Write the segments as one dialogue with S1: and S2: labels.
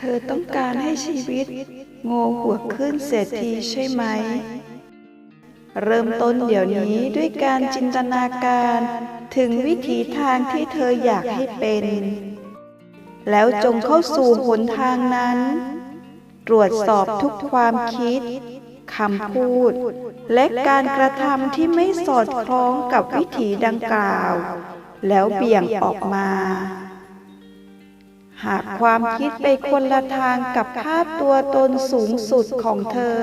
S1: เธอต้องการให้ชีวิต โง่หัวขึ้นเสียทีใช่ไหม เริ่มต้นเดี๋ยวนี้ด้วยการจินตนาการถึงวิถีทางที่เธออยากให้เป็น แล้วจงเข้าสู่หนทางนั้น ตรวจสอบทุกความคิดคำพูด และการกระทำที่ไม่สอดคล้องกับวิถีดังกล่าว แล้วเบี่ยงออกมา หากความคิดไปคนละทางกับภาพตัวตนสูงสุดของเธอ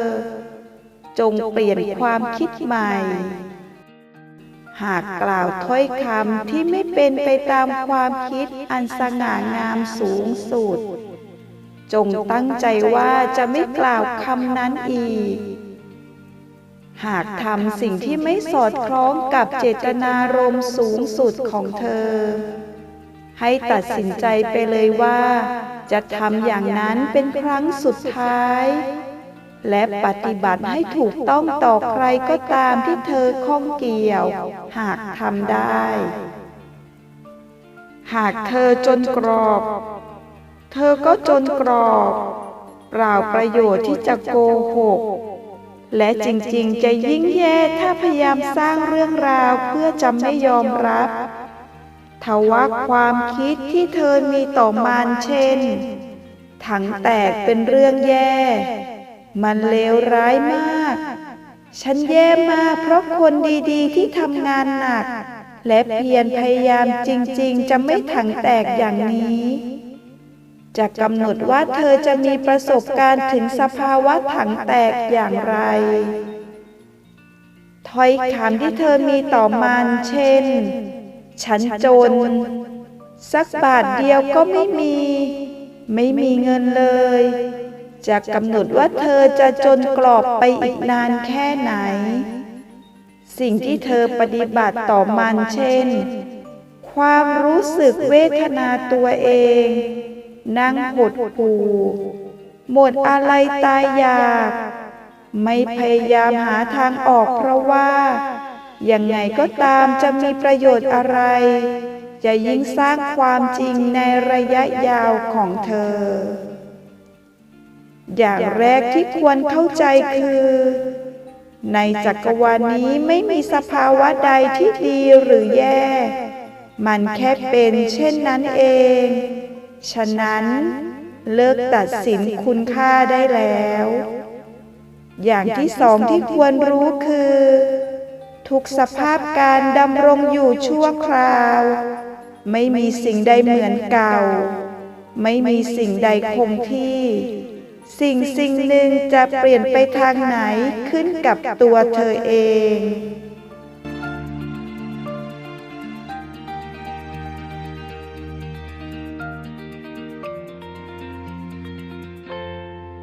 S1: จงเปลี่ยนความคิดใหม่ หากกล่าวถ้อยคำที่ไม่เป็นไปตามความคิดอันสง่างามสูงสุด จงตั้งใจว่าจะไม่กล่าวคำนั้นอีก หากทำสิ่งที่ไม่สอดคล้องกับเจตนารมณ์สูงสุดของเธอ ให้ตัดสินใจไปเลยว่า จะทำอย่างนั้นเป็นครั้งสุดท้าย และปฏิบัติให้ถูกต้องต่อใครก็ตามที่เธอข้องเกี่ยว หากทำได้ หากเธอจนกรอบ เธอก็จนกรอบเปล่าประโยชน์ที่จะโกหกและจริงๆ จะยิ่งแย่ถ้าพยายามสร้างเรื่องราวเพื่อจะไม่ยอมรับ ทว่าความคิดที่เธอมีต่อมันเช่น ถังแตกเป็นเรื่องแย่ มันเลวร้ายมาก ฉันแย่มากเพราะคนดีๆ ที่ทำงานหนัก และเพียรพยายามจริงๆ จะไม่ถังแตกอย่างนี้ จะกำหนดว่าเธอจะมีประสบการณ์ถึงสภาวะถังแตกอย่างไรถ้อยคำที่เธอมีต่อมันเช่น ฉันจน สักบาทเดียวก็ไม่มี ไม่มีเงินเลย จะกำหนดว่าเธอจะจนกรอบไปอีกนานแค่ไหน สิ่งที่เธอปฏิบัติต่อมันเช่น ความรู้สึกเวทนาตัวเอง นั่งหดหูหมดอะไรตายอยาก ไม่พยายามหาทางออกเพราะว่า ยังไงก็ตามจะมีประโยชน์อะไร จะยิ่งสร้างความจริงในระยะยาวของเธอ อย่างแรกที่ควรเข้าใจคือ ในจักรวาลนี้ไม่มีสภาวะใดที่ดีหรือแย่ มันแค่เป็นเช่นนั้นเอง ฉะนั้นเลิกตัดสินคุณค่าได้แล้ว อย่างที่สองที่ควรรู้คือ ทุกสภาพการดำรงอยู่ชั่วคราว ไม่มีสิ่งใดเหมือนเก่า ไม่มีสิ่งใดคงที่ สิ่งสิ่งหนึ่งจะเปลี่ยนไปทางไหนขึ้นกับตัวเธอเอง